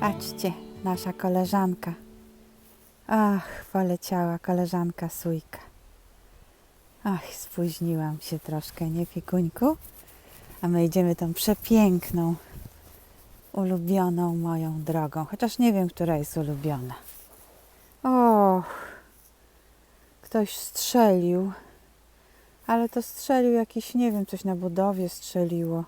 Patrzcie, nasza koleżanka. Ach, poleciała koleżanka Sójka. Ach, spóźniłam się troszkę, nie Pikuńku? A my idziemy tą przepiękną, ulubioną moją drogą. Chociaż nie wiem, która jest ulubiona. Och, ktoś strzelił. Ale to strzelił jakiś, nie wiem, coś na budowie strzeliło.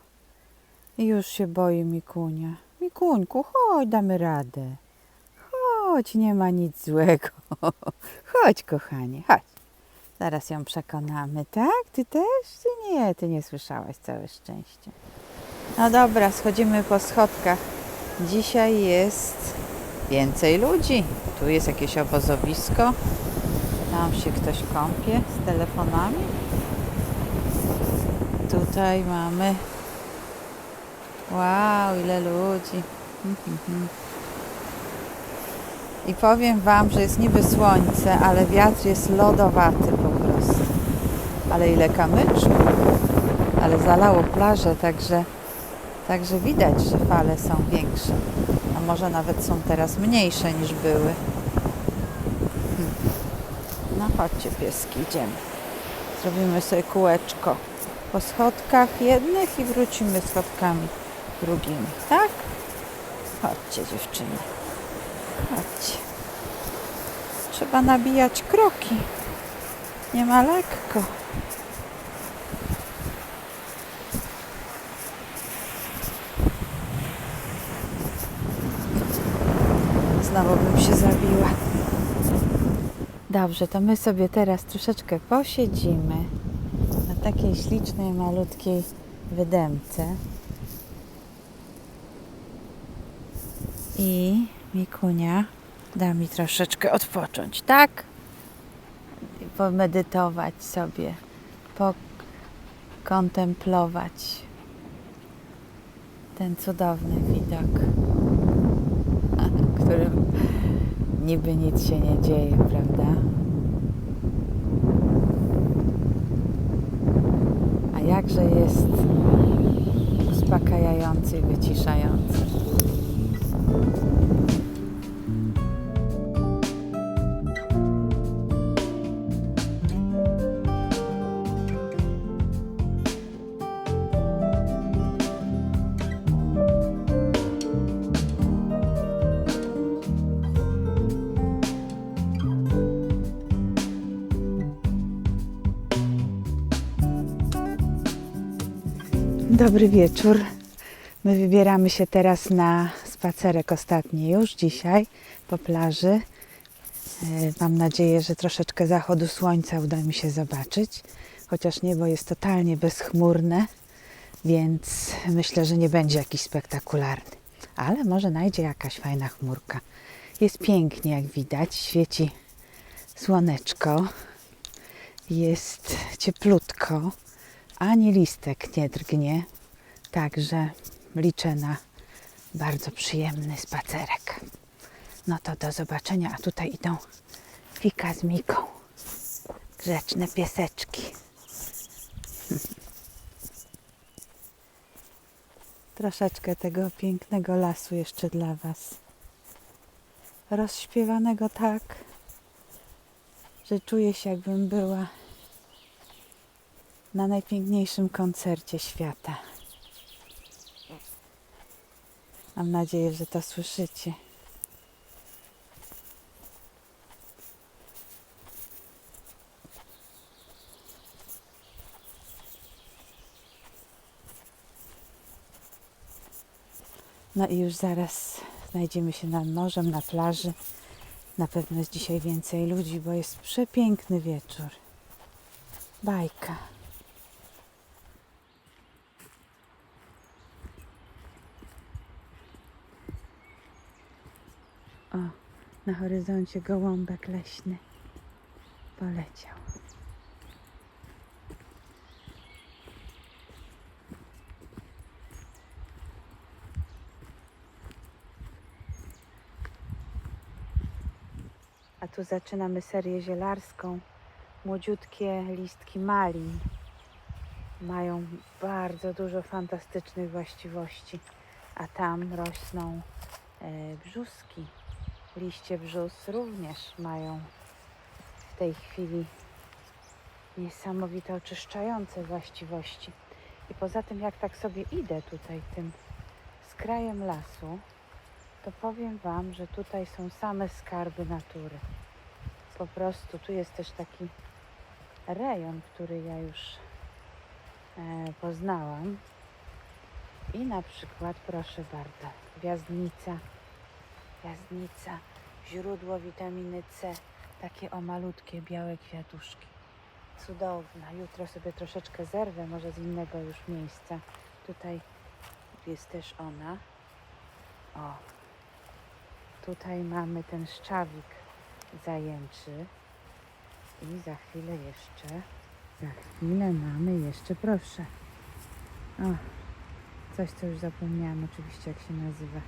I już się boi Mikunia. Mikuńku, chodź, damy radę. Chodź, nie ma nic złego. Chodź, kochanie, chodź. Zaraz ją przekonamy, tak? Ty też? Ty nie, ty nie słyszałaś, całe szczęście. No dobra, schodzimy po schodkach. Dzisiaj jest więcej ludzi. Tu jest jakieś obozowisko. Tam się ktoś kąpie z telefonami. Tutaj mamy. Wow, ile ludzi. I powiem Wam, że jest niby słońce, ale wiatr jest lodowaty po prostu. Ale ile kamyczków. Ale zalało plażę, także, także widać, że fale są większe. A może nawet są teraz mniejsze niż były. No chodźcie pieski, idziemy. Zrobimy sobie kółeczko po schodkach jednych i wrócimy schodkami drugimi, tak? Chodźcie dziewczyny. Chodźcie. Trzeba nabijać kroki. Nie ma lekko. Znowu bym się zabiła. Dobrze, to my sobie teraz troszeczkę posiedzimy na takiej ślicznej, malutkiej wydemce. I Mikunia da mi troszeczkę odpocząć, tak? I pomedytować sobie, pokontemplować ten cudowny widok, którym niby nic się nie dzieje, prawda? A jakże jest uspokajający i wyciszający. Dobry wieczór. My wybieramy się teraz na spacerek ostatni już dzisiaj po plaży. E, Mam nadzieję, że troszeczkę zachodu słońca uda mi się zobaczyć, chociaż niebo jest totalnie bezchmurne, więc myślę, że nie będzie jakiś spektakularny. Ale może najdzie jakaś fajna chmurka. Jest pięknie, jak widać, świeci słoneczko, jest cieplutko, ani listek nie drgnie, także liczę na bardzo przyjemny spacerek. No to do zobaczenia, a tutaj idą Fika z Miką. Grzeczne pieseczki. Troszeczkę tego pięknego lasu jeszcze dla Was. Rozśpiewanego tak, że czuję się jakbym była na najpiękniejszym koncercie świata. Mam nadzieję, że to słyszycie. No i już zaraz znajdziemy się nad morzem, na plaży. Na pewno jest dzisiaj więcej ludzi, bo jest przepiękny wieczór. Bajka. O, na horyzoncie gołąbek leśny poleciał. A tu zaczynamy serię zielarską. Młodziutkie listki malin mają bardzo dużo fantastycznych właściwości, a tam rosną e, brzuski. Liście brzus również mają w tej chwili niesamowite oczyszczające właściwości. I poza tym, jak tak sobie idę tutaj tym skrajem lasu, to powiem Wam, że tutaj są same skarby natury. Po prostu tu jest też taki rejon, który ja już e, poznałam. I na przykład, proszę bardzo, gwiazdnica, gwiazdnica, źródło witaminy C, takie o malutkie białe kwiatuszki. Cudowna. Jutro sobie troszeczkę zerwę, może z innego już miejsca. Tutaj jest też ona. O, tutaj mamy ten szczawik zajęczy. I za chwilę jeszcze, za chwilę mamy jeszcze, proszę. O, coś, co już zapomniałam oczywiście, jak się nazywa.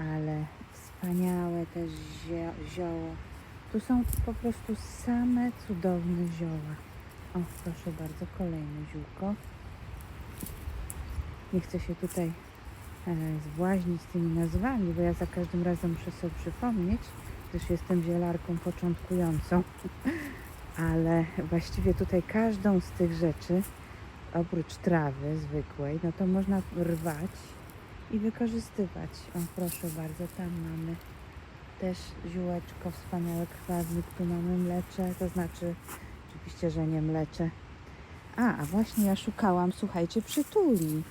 Ale wspaniałe też zio- zioło. Tu są po prostu same cudowne zioła. O, proszę bardzo, kolejne ziółko. Nie chcę się tutaj e, zbłaźnić tymi nazwami, bo ja za każdym razem muszę sobie przypomnieć, gdyż jestem zielarką początkującą. Ale właściwie tutaj każdą z tych rzeczy, oprócz trawy zwykłej, no to można rwać i wykorzystywać. O, proszę bardzo, tam mamy też ziółeczko, wspaniałe krwawnik, tu mamy mlecze, to znaczy oczywiście, że nie mlecze. A, a właśnie ja szukałam, słuchajcie, przytuli.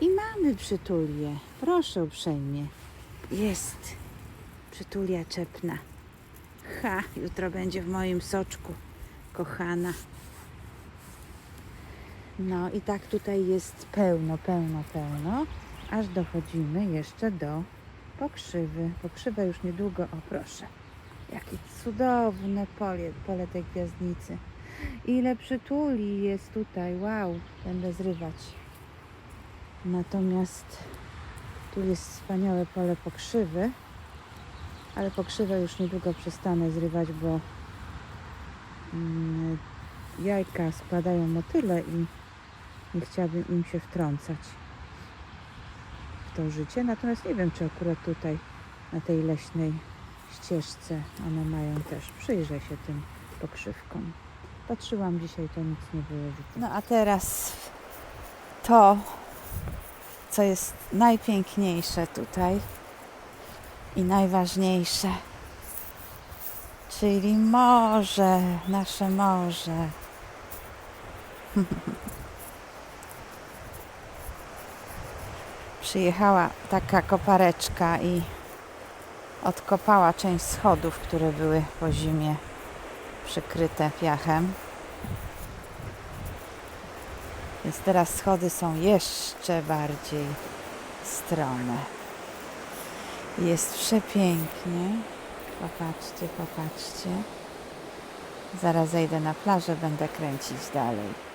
I mamy przytulię. Proszę uprzejmie. Jest przytulia czepna. Ha, jutro będzie w moim soczku, kochana. No i tak tutaj jest pełno, pełno, pełno, aż dochodzimy jeszcze do pokrzywy. Pokrzywę już niedługo, o proszę. Jakie cudowne pole, pole tej gwiazdnicy. Ile przytuli jest tutaj, wow, będę zrywać. Natomiast tu jest wspaniałe pole pokrzywy, ale pokrzywę już niedługo przestanę zrywać, bo mm, jajka składają motyle i nie chciałabym im się wtrącać to życie. Natomiast nie wiem, czy akurat tutaj na tej leśnej ścieżce one mają też. Przyjrzę się tym pokrzywkom. Patrzyłam dzisiaj, to nic nie było widzę. No a teraz to, co jest najpiękniejsze tutaj i najważniejsze, czyli morze, nasze morze. Przyjechała taka kopareczka i odkopała część schodów, które były po zimie przykryte piachem. Więc teraz schody są jeszcze bardziej strome. Jest przepięknie. Popatrzcie, popatrzcie. Zaraz zejdę na plażę, będę kręcić dalej.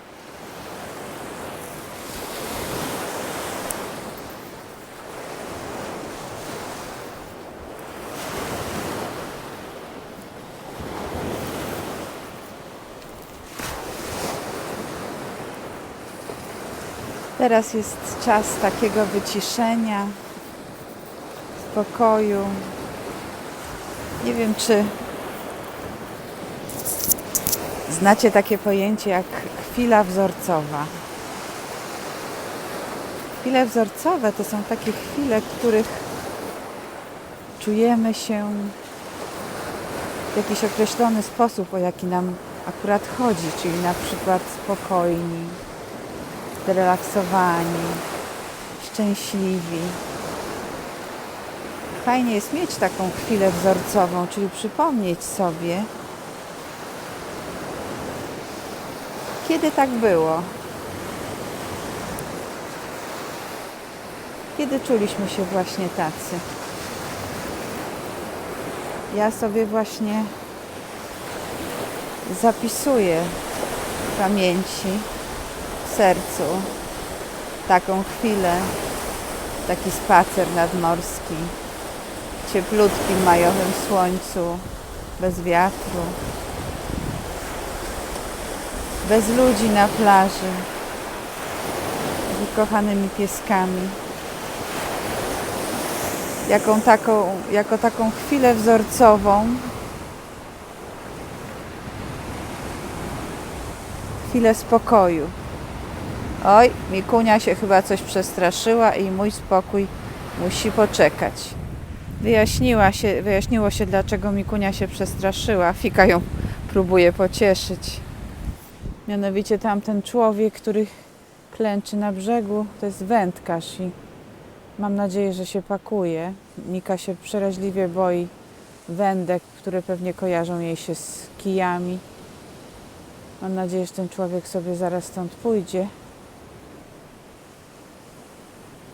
Teraz jest czas takiego wyciszenia, spokoju. Nie wiem, czy znacie takie pojęcie jak chwila wzorcowa. Chwile wzorcowe to są takie chwile, w których czujemy się w jakiś określony sposób, o jaki nam akurat chodzi, czyli na przykład spokojni, zrelaksowani, szczęśliwi. Fajnie jest mieć taką chwilę wzorcową, czyli przypomnieć sobie, kiedy tak było. Kiedy czuliśmy się właśnie tacy. Ja sobie właśnie zapisuję w pamięci sercu taką chwilę, taki spacer nadmorski, w majowym słońcu, bez wiatru, bez ludzi na plaży, z ukochanymi pieskami, jaką taką, jako taką chwilę wzorcową. Chwilę spokoju. Oj, Mikunia się chyba coś przestraszyła i mój spokój musi poczekać. Wyjaśniła się, wyjaśniło się, dlaczego Mikunia się przestraszyła. Fika ją próbuje pocieszyć. Mianowicie tamten człowiek, który klęczy na brzegu, to jest wędkarz i mam nadzieję, że się pakuje. Mika się przeraźliwie boi wędek, które pewnie kojarzą jej się z kijami. Mam nadzieję, że ten człowiek sobie zaraz stąd pójdzie.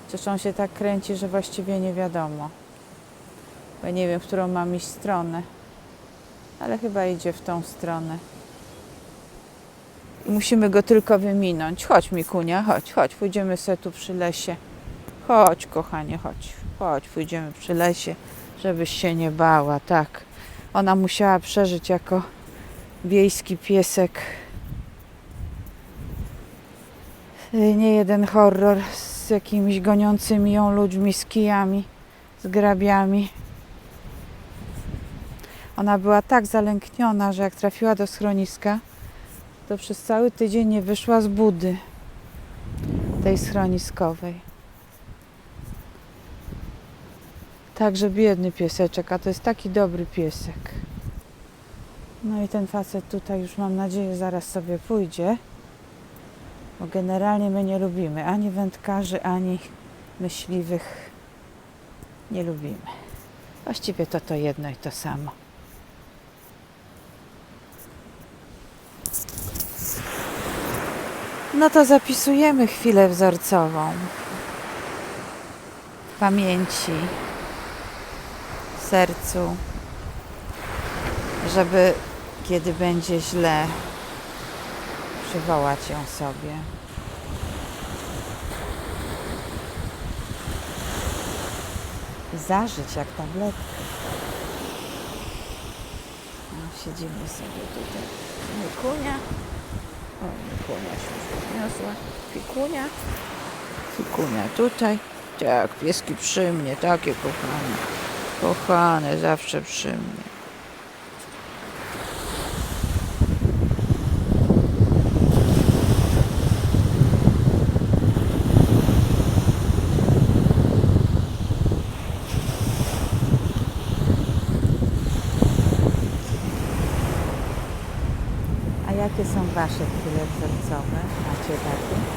Zresztą on się tak kręci, że właściwie nie wiadomo. Bo nie wiem, w którą mam iść stronę. Ale chyba idzie w tą stronę. Musimy go tylko wyminąć. Chodź, Mikunia, chodź, chodź. Pójdziemy sobie tu przy lesie. Chodź, kochanie, chodź. Chodź, pójdziemy przy lesie, żebyś się nie bała, tak. Ona musiała przeżyć jako wiejski piesek nie jeden horror z jakimiś goniącymi ją ludźmi, z kijami, z grabiami. Ona była tak zalękniona, że jak trafiła do schroniska, to przez cały tydzień nie wyszła z budy tej schroniskowej. Także biedny pieseczek, a to jest taki dobry piesek. No i ten facet tutaj już mam nadzieję zaraz sobie pójdzie. Bo generalnie my nie lubimy ani wędkarzy, ani myśliwych. Nie lubimy. Właściwie to to jedno i to samo. No to zapisujemy chwilę wzorcową. W pamięci, w sercu, żeby kiedy będzie źle, przywołać ją sobie. I zażyć jak tabletkę. No, siedzimy sobie tutaj. Mikunia. O, Mikunia się już podniosła. Fikunia. Fikunia tutaj. Tak, pieski przy mnie, takie kochane. Kochane, zawsze przy mnie. A jakie są Wasze chwile wzorcowe? Macie takie?